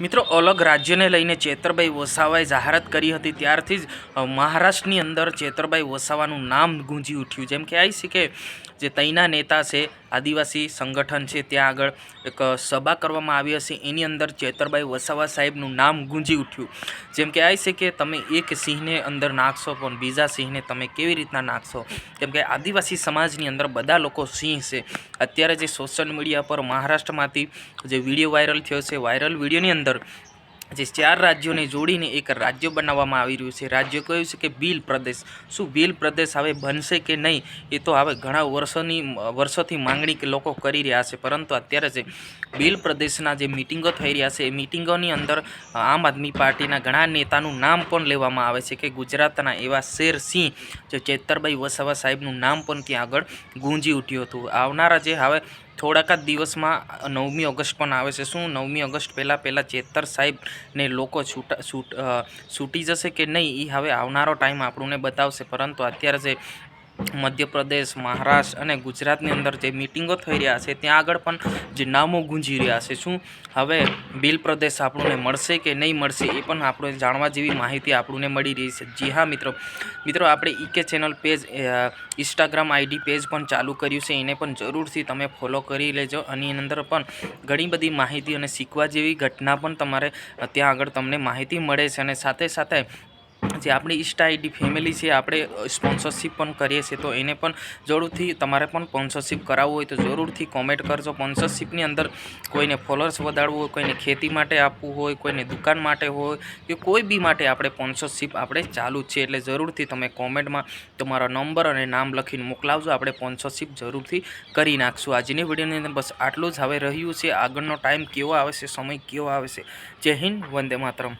મિત્રો, અલગ રાજ્યને લઈને ચેતરભાઈ વસાવાએ જાહેરાત કરી હતી. ત્યારથી જ મહારાષ્ટ્રની અંદર ચેતરભાઈ વસાવાનું નામ ગુંજી ઉઠ્યું. જેમ કે છે કે જે તૈના નેતા છે, આદિવાસી સંગઠન છે, ત્યાં આગળ એક સભા કરવામાં આવી હશે. એની અંદર ચેતરભાઈ વસાવા સાહેબનું નામ ગુંજી ઉઠ્યું. જેમ કે છે કે તમે એક સિંહને અંદર નાખશો, પણ બીજા સિંહને તમે કેવી રીતના નાખશો? કેમ કે આદિવાસી સમાજની અંદર બધા લોકો સિંહ છે. અત્યારે જે સોશિયલ મીડિયા પર મહારાષ્ટ્રમાંથી જે વીડિયો વાયરલ થયો છે, વાયરલ વિડીયોની અંદર જે ચાર રાજ્યોને જોડીને એક રાજ્ય બનાવવામાં આવી રહ્યું છે. રાજ્ય કહ્યું છે કે ભીલ પ્રદેશ. શું ભીલ પ્રદેશ હવે બનશે કે નહીં, એ તો હવે ઘણા વર્ષોની, વર્ષોથી માંગણી કે લોકો કરી રહ્યા છે. પરંતુ અત્યારે જે ભીલ પ્રદેશના જે મિટિંગો થઈ રહ્યા છે, એ મિટિંગોની અંદર આમ આદમી પાર્ટીના ઘણા નેતાનું નામ પણ લેવામાં આવે છે કે ગુજરાતના એવા શેર સિંહ, જે ચેતરભાઈ વસાવા સાહેબનું નામ પણ ત્યાં આગળ ગુંજી ઉઠ્યું હતું. આવનારા જે હવે થોડાક જ દિવસમાં નવમી ઓગસ્ટ પણ આવે છે. શું નવમી ઓગસ્ટ પહેલાં પહેલાં ચેતર સાહેબને લોકો છૂટા, છૂટ છૂટી જશે કે નહીં એ હવે આવનારો ટાઈમ આપણને બતાવશે. પરંતુ અત્યારે જે મધ્યપ્રદેશ, મહારાષ્ટ્ર અને ગુજરાતની અંદર જે મિટિંગો થઈ રહ્યા છે, ત્યાં આગળ પણ જે નામો ગુંજી રહ્યા છે. શું હવે બિલ પ્રદેશ આપણને મળશે કે નહીં મળશે એ પણ આપણે જાણવા જેવી માહિતી આપણને મળી રહી છે. જી હા, મિત્રો. મિત્રો, આપણે ઈકે channel page Instagram ID page પણ ચાલુ કર્યું છે. એને પણ જરૂરથી તમે ફોલો કરી લેજો. અને એની અંદર પણ ઘણી બધી માહિતી અને શીખવા જેવી ઘટના પણ તમારે ત્યાં આગળ તમને માહિતી મળે છે. અને સાથે સાથે જે આપણી ઇન્સ્ટા આઈડી ફેમિલી છે, આપણે સ્પોન્સરશિપ પણ કરીએ છીએ, તો એને પણ જરૂરથી તમારે પણ સ્પોન્સરશિપ કરાવવું હોય તો જરૂરથી કોમેન્ટ કરજો. સ્પોન્સરશિપની અંદર કોઈને ફોલોઅર્સ વધારવું હોય, કોઈને ખેતી માટે આપવું હોય, કોઈને દુકાન માટે હોય, કે કોઈ બી માટે આપણે સ્પોન્સરશિપ આપણે ચાલુ છે. એટલે જરૂરથી તમે કોમેન્ટમાં તમારો નંબર અને નામ લખીને મોકલાવજો. આપણે સ્પોન્સરશિપ જરૂરથી કરી નાખશું. આજની વિડીયોની અંદર બસ આટલું જ. હવે રહ્યું છે. આગળનો ટાઈમ કેવો આવે છે? સમય કેવો આવે છે? જય હિન્દ. વંદે માતરમ.